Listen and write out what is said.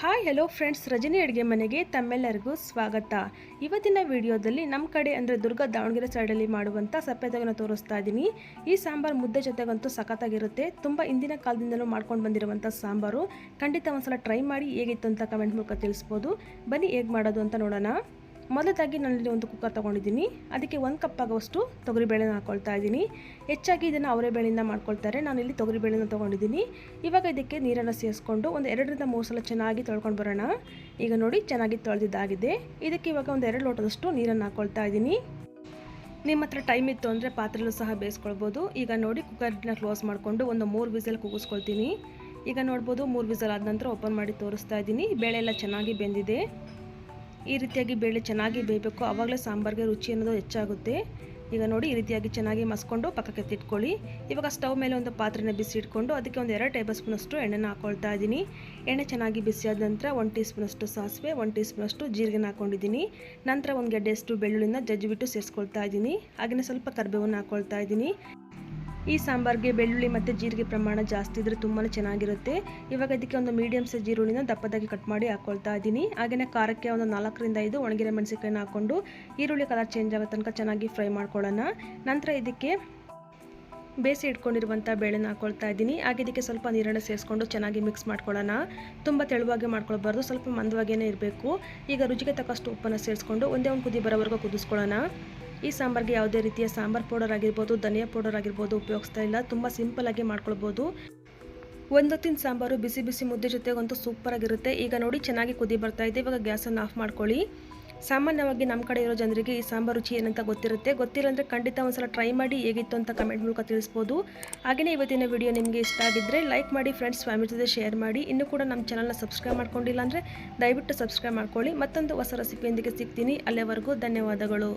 Hi, hello friends. Rajani ಅಡುಗೆ ಮನೆಗೆ ತಮ್ಮೆಲ್ಲರಿಗೂ ಸ್ವಾಗತ. ಇವತ್ತಿನ ವಿಡಿಯೋದಲ್ಲಿ ನಮ್ಮ ಕಡೆ ಅಂದರೆ ದುರ್ಗ ದಾವಣಗೆರೆ ಸೈಡಲ್ಲಿ ಮಾಡುವಂಥ ಸಪ್ಪೆದಗನ ತೋರಿಸ್ತಾ ಇದ್ದೀನಿ ಈ ಸಾಂಬಾರು ಮುದ್ದೆ ಜೊತೆಗಂತೂ ಸಖತ್ತಾಗಿರುತ್ತೆ. ತುಂಬ ಹಿಂದಿನ ಕಾಲದಿಂದಲೂ ಮಾಡ್ಕೊಂಡು ಬಂದಿರುವಂಥ ಸಾಂಬಾರು. ಖಂಡಿತ ಒಂದ್ಸಲ ಟ್ರೈ ಮಾಡಿ ಹೇಗಿತ್ತು ಅಂತ ಕಮೆಂಟ್ ಮೂಲಕ ತಿಳಿಸ್ಬೋದು. ಬನ್ನಿ ಹೇಗೆ ಮಾಡೋದು ಅಂತ ನೋಡೋಣ. ಮೊದಲಾಗಿ ನಾನಿಲ್ಲಿ ಒಂದು ಕುಕ್ಕರ್ ತೊಗೊಂಡಿದ್ದೀನಿ. ಅದಕ್ಕೆ ಒಂದು ಕಪ್ ಆಗುವಷ್ಟು ತೊಗರಿಬೇಳೆನ ಹಾಕ್ಕೊಳ್ತಾ ಇದ್ದೀನಿ. ಹೆಚ್ಚಾಗಿ ಇದನ್ನು ಅವರೇ ಬೇಳೆಯಿಂದ ಮಾಡ್ಕೊಳ್ತಾರೆ. ನಾನಿಲ್ಲಿ ತೊಗರಿಬೇಳೆನ ತೊಗೊಂಡಿದ್ದೀನಿ. ಇವಾಗ ಇದಕ್ಕೆ ನೀರನ್ನು ಸೇರಿಸ್ಕೊಂಡು ಒಂದು ಎರಡರಿಂದ ಮೂರು ಸಲ ಚೆನ್ನಾಗಿ ತೊಳ್ಕೊಂಡು ಬರೋಣ. ಈಗ ನೋಡಿ ಚೆನ್ನಾಗಿ ತೊಳೆದಿದ್ದಾಗಿದೆ. ಇದಕ್ಕೆ ಇವಾಗ ಒಂದು ಎರಡು ಲೋಟದಷ್ಟು ನೀರನ್ನು ಹಾಕ್ಕೊಳ್ತಾ ಇದ್ದೀನಿ. ನಿಮ್ಮ ಹತ್ರ ಟೈಮ್ ಇತ್ತು ಅಂದರೆ ಪಾತ್ರೆಲ್ಲೂ ಸಹ ಬೇಯಿಸ್ಕೊಳ್ಬೋದು. ಈಗ ನೋಡಿ ಕುಕ್ಕರ್ನ ಕ್ಲೋಸ್ ಮಾಡಿಕೊಂಡು ಒಂದು ಮೂರು ವಿಸಲ್ ಕೂಗಿಸ್ಕೊಳ್ತೀನಿ. ಈಗ ನೋಡ್ಬೋದು ಮೂರು ವಿಸಲ್ ಆದ ನಂತರ ಓಪನ್ ಮಾಡಿ ತೋರಿಸ್ತಾ ಇದ್ದೀನಿ. ಬೇಳೆ ಎಲ್ಲ ಚೆನ್ನಾಗಿ ಬೆಂದಿದೆ. ಈ ರೀತಿಯಾಗಿ ಬೇಳೆ ಚೆನ್ನಾಗಿ ಬೇಯಬೇಕು. ಆವಾಗಲೇ ಸಾಂಬಾರಿಗೆ ರುಚಿ ಅನ್ನೋದು ಹೆಚ್ಚಾಗುತ್ತೆ. ಈಗ ನೋಡಿ ಈ ರೀತಿಯಾಗಿ ಚೆನ್ನಾಗಿ ಮಸ್ಕೊಂಡು ಪಕ್ಕಕ್ಕೆ ಎತ್ತಿಟ್ಕೊಳ್ಳಿ. ಇವಾಗ ಸ್ಟವ್ ಮೇಲೆ ಒಂದು ಪಾತ್ರೆನ ಬಿಸಿ ಇಟ್ಕೊಂಡು ಅದಕ್ಕೆ ಒಂದು ಎರಡು ಟೇಬಲ್ ಸ್ಪೂನಷ್ಟು ಎಣ್ಣೆನ ಹಾಕ್ಕೊಳ್ತಾ ಇದ್ದೀನಿ. ಎಣ್ಣೆ ಚೆನ್ನಾಗಿ ಬಿಸಿಯಾದ ನಂತರ ಒನ್ ಟೀ ಸ್ಪೂನಷ್ಟು ಸಾಸಿವೆ ಒನ್ ಟೀ ಸ್ಪೂನಷ್ಟು ಜೀರಿಗೆನ ಹಾಕೊಂಡಿದ್ದೀನಿ. ನಂತರ ಒಂದು ಗೆಡ್ಡೆಯಷ್ಟು ಬೆಳ್ಳುಳ್ಳಿನ ಜಜ್ಜಿಬಿಟ್ಟು ಸೇರಿಸ್ಕೊಳ್ತಾ ಇದ್ದೀನಿ. ಹಾಗೆಯೇ ಸ್ವಲ್ಪ ಕರ್ಬೇವನ್ನು ಹಾಕ್ಕೊಳ್ತಾ ಇದ್ದೀನಿ. ಈ ಸಾಂಬಾರಿಗೆ ಬೆಳ್ಳುಳ್ಳಿ ಮತ್ತು ಜೀರಿಗೆ ಪ್ರಮಾಣ ಜಾಸ್ತಿ ಇದ್ದರೆ ತುಂಬಾ ಚೆನ್ನಾಗಿರುತ್ತೆ. ಇವಾಗ ಇದಕ್ಕೆ ಒಂದು ಮೀಡಿಯಮ್ ಸೈಜ್ ಈರುಳ್ಳಿನ ದಪ್ಪದಾಗಿ ಕಟ್ ಮಾಡಿ ಹಾಕೊಳ್ತಾ ಇದ್ದೀನಿ. ಹಾಗೆಯೇ ಖಾರಕ್ಕೆ ಒಂದು ನಾಲ್ಕರಿಂದ ಐದು ಒಣಗಿರ ಮೆಣಸಿನಕಾಯಿನ ಹಾಕ್ಕೊಂಡು ಈರುಳ್ಳಿ ಕಲರ್ ಚೇಂಜ್ ಆಗೋ ತನಕ ಚೆನ್ನಾಗಿ ಫ್ರೈ ಮಾಡ್ಕೊಳ್ಳೋಣ. ನಂತರ ಇದಕ್ಕೆ ಬೇಸಿ ಇಟ್ಕೊಂಡಿರುವಂಥ ಬೇಳೆನ ಹಾಕೊಳ್ತಾ ಇದ್ದೀನಿ. ಹಾಗೆ ಇದಕ್ಕೆ ಸ್ವಲ್ಪ ನೀರನ್ನು ಸೇರಿಸ್ಕೊಂಡು ಚೆನ್ನಾಗಿ ಮಿಕ್ಸ್ ಮಾಡ್ಕೊಳ್ಳೋಣ. ತುಂಬ ತೆಳುವಾಗಿ ಮಾಡ್ಕೊಳ್ಬಾರ್ದು, ಸ್ವಲ್ಪ ಮಂದವಾಗಿಯೇ ಇರಬೇಕು. ಈಗ ರುಚಿಗೆ ತಕ್ಕಷ್ಟು ಉಪ್ಪನ್ನು ಸೇರಿಸ್ಕೊಂಡು ಒಂದೇ ಒಂದು ಕುದಿ ಬರೋವರೆಗೂ ಕುದಿಸ್ಕೊಳ್ಳೋಣ. ಈ ಸಾಂಬಾರಿಗೆ ಯಾವುದೇ ರೀತಿಯ ಸಾಂಬಾರ್ ಪೌಡರ್ ಆಗಿರ್ಬೋದು, ಧನಿಯಾ ಪೌಡರ್ ಆಗಿರ್ಬೋದು ಉಪಯೋಗಿಸ್ತಾ ಇಲ್ಲ. ತುಂಬ ಸಿಂಪಲ್ಲಾಗಿ ಮಾಡ್ಕೊಳ್ಬೋದು. ಒಂದೊತ್ತಿನ ಸಾಂಬಾರು ಬಿಸಿ ಬಿಸಿ ಮುದ್ದೆ ಜೊತೆಗಂತೂ ಸೂಪರಾಗಿರುತ್ತೆ ಈಗ ನೋಡಿ ಚೆನ್ನಾಗಿ ಕುದಿ ಬರ್ತಾ ಇದೆ. ಇವಾಗ ಗ್ಯಾಸನ್ನು ಆಫ್ ಮಾಡ್ಕೊಳ್ಳಿ. ಸಾಮಾನ್ಯವಾಗಿ ನಮ್ಮ ಕಡೆ ಇರೋ ಜನರಿಗೆ ಈ ಸಾಂಬಾರು ರುಚಿ ಏನಂತ ಗೊತ್ತಿರುತ್ತೆ. ಗೊತ್ತಿಲ್ಲ ಅಂದರೆ ಖಂಡಿತ ಒಂದ್ಸಲ ಟ್ರೈ ಮಾಡಿ ಹೇಗಿತ್ತು ಅಂತ ಕಮೆಂಟ್ ಮೂಲಕ ತಿಳಿಸ್ಬೋದು. ಹಾಗೆಯೇ ಇವತ್ತಿನ ವಿಡಿಯೋ ನಿಮಗೆ ಇಷ್ಟ ಆಗಿದ್ದರೆ ಲೈಕ್ ಮಾಡಿ ಫ್ರೆಂಡ್ಸ್ ಫ್ಯಾಮಿಲಿ ಜೊತೆ ಶೇರ್ ಮಾಡಿ. ಇನ್ನೂ ಕೂಡ ನಮ್ಮ ಚಾನಲ್ನ ಸಬ್ಸ್ಕ್ರೈಬ್ ಮಾಡ್ಕೊಂಡಿಲ್ಲ ಅಂದರೆ ದಯವಿಟ್ಟು ಸಬ್ಸ್ಕ್ರೈಬ್ ಮಾಡ್ಕೊಳ್ಳಿ. ಮತ್ತೊಂದು ಹೊಸ ರೆಸಿಪಿಯೊಂದಿಗೆ ಸಿಗ್ತೀನಿ. ಅಲ್ಲಿವರೆಗೂ ಧನ್ಯವಾದಗಳು.